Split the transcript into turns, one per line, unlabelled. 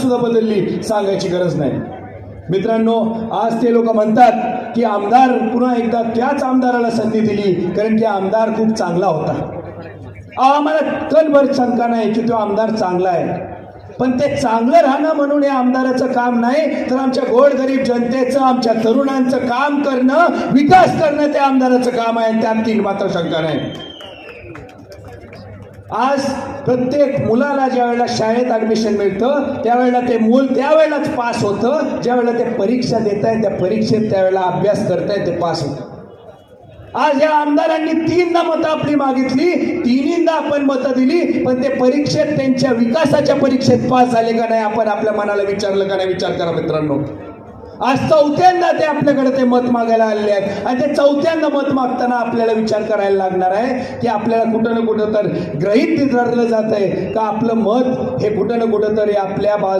सुद्धा बदलली सांगायची गरज नाही. मित्रांनो आज ते लोक म्हणतात की आमदार पुन्हा एकदा त्याच आमदाराला संधी दिली कारण की आमदार खूप चांगला होता. आम्हाला कणभर शंका नाही की तो आमदार चांगला आहे. पण ते चांगलं राहणं म्हणून हे आमदाराचं काम नाही तर आमच्या गोरगरीब जनतेचं आमच्या तरुणांचं काम करणं विकास करणं ते आमदाराचं काम आहे त्यात तीन मात्र शंका नाही. आज प्रत्येक मुलाला ज्या वेळेला शाळेत ॲडमिशन मिळतं त्यावेळेला ते मूल त्यावेळेलाच पास होतं. ज्या वेळेला ते परीक्षा देत आहे त्या परीक्षेत त्यावेळेला अभ्यास करतायत ते पास होतं. आज या आमदारांनी तीनदा मतं आपली मागितली. तिन्हींदा आपण मतं दिली पण ते परीक्षेत त्यांच्या विकासाच्या परीक्षेत पास झाले का नाही आपण आपल्या मनाला विचारलं का नाही विचार करा मित्रांनो. आज चौथ्यांदा ते आपल्याकडे ते मत मागायला आलेले आहेत. आणि ते चौथ्यांदा मत मागताना आपल्याला विचार करायला लागणार आहे की आपल्याला कुठं ना कुठं तर ग्रहित धरलं जात आहे का आपलं मत हे कुठं ना कुठं तरी आपल्या बा